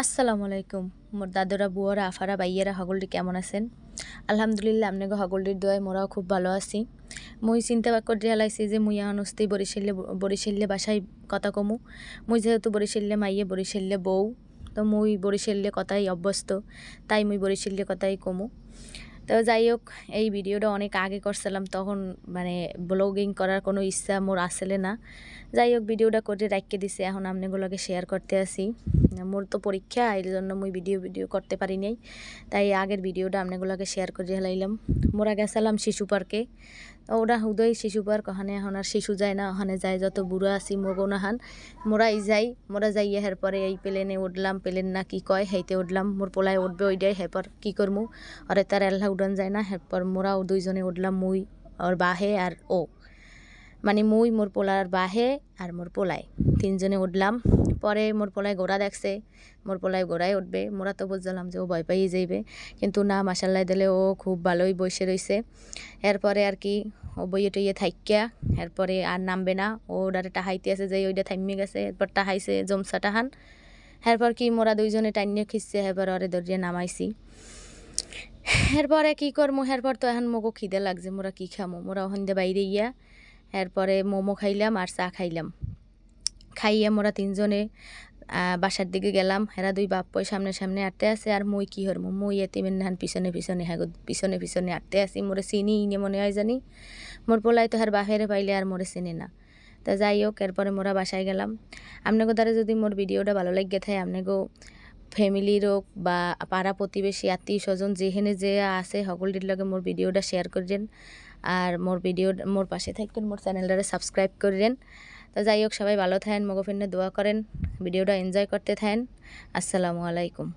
আসসালামু আলাইকুম। মোর দাদুরা, বুয়ারা, আফারা, বাইয়েরা, হগলটি কেমন আছেন? আলহামদুলিল্লাহ আপনাকে হগলটির দোয়ায় মোরাও খুব ভালো আছি। মুই চিন্তা করে হেলাইছি যে মুই আনস্তি বরিশাল্যে বরিশাল্যে বরিশালে বাসায় কথা কমু। মুই যেহেতু বরিশাল্যে মাইয়ে বরিশাল্যে বউ, তো মুই বরিশাল্যে কথাই অভ্যস্ত, তাই মুই বরিশাল্যে কথাই কমু। তো যাই হোক, এই ভিডিওটা অনেক আগে করছিলাম, তখন মানে ব্লগিং করার কোনো ইচ্ছা মোর আসলে না। যাই হোক, ভিডিওটা করে রাখিয়ে দিছে, এখন আপনাগুলোকে শেয়ার করতে আসি। মোর তো পরীক্ষা, এর জন্য মুই ভিডিও ভিডিও করতে পারি নাই। তাই আগের ভিডিওটা আপনাগুলোকে শেয়ার করে হেলাইলাম মোরা গেছিলাম শিশু পার্কে ওরা হুদয় শিশু পার্ক ওখানে এখন আর শিশু যায় না, ওখানে যায় যত বুড়ো আছি মগনাহান মোরাই যাই মোরা যাই হের পরে এই প্লেনে উঠলাম প্লেন না কি কয় হেইতে উঠলাম মোর পোলায় উঠবে ওই দেয় হেরপর কি করমু আরে তার এল্লা উড়ান যায় না হেরপর মোরাও দুইজনে উঠলাম মুই ওর বাহে আর ও। মানে মুই, মোর পোলার বাহে আর মোর পোলায়। তিনজনে উঠলাম। পরে মোর পোলায় গোড়া দেখছে। মোর পোলায় গোড়ায় উঠবে। মোরা তো বুঝলাম যে ও ভয় পাইয়ে যাইবে। কিন্তু না মাসাল্লাহ দিলে ও খুব ভালোই বসে রইছে। এরপরে আর কি, ও বইয়ে টইয়ে থাইক্যা। এরপরে আর নামবে না। ও ডারে টাহাইতে আছে যে ওইটা থাইমে গেছে। এরপর টাহাইছে জমসা টাহান। এরপর কি মোরা দুইজনে টাইনে খিসছে। এবার ওরে দরিয়ে নামাইছি। এরপরে কি করমু? এরপর তো এখন মগো খিদে লাগছে। মোরা কি খামো? মোরা ওখান দিয়ে বাইরে ইয়া এরপরে মোমো খাইলাম আর চা খাইলাম। খাইয়ে মোরা তিনজনে বাসার দিকে গেলাম। হেরা দুই বাপ পয় সামনে সামনে আটতে আছে আর মই কি হরমু মই এতিমের নাহান পিছনে পিছনে হ্যাঁ পিছনে পিছনে আটতে আসি মোরে চিনি ইনে মনে হয় জানি। মোর পোলাই তো হার বাহেরে পাইলে আর মোরে চিনি না। তা যাই হোক, এরপরে মোরা বাসায় গেলাম। আপনাকে দ্বারা যদি মোর ভিডিওটা ভালো লাগে থাকে আপনাকেও ফ্যামিলির হোক বা পাড়া প্রতিবেশী, আত্মীয় স্বজন যেখানে যে আছে, সকলটির লগে মোর ভিডিওটা শেয়ার করছেন আর মোর ভিডিও মোর পাশে থাকবেন, মোর চ্যানেলটারে সাবস্ক্রাইব করেন তো যাই হোক সবাই ভালো থাকেন মগফিনে দোয়া করেন ভিডিওটা এনজয় করতে থাকেন। আসসালামু আলাইকুম।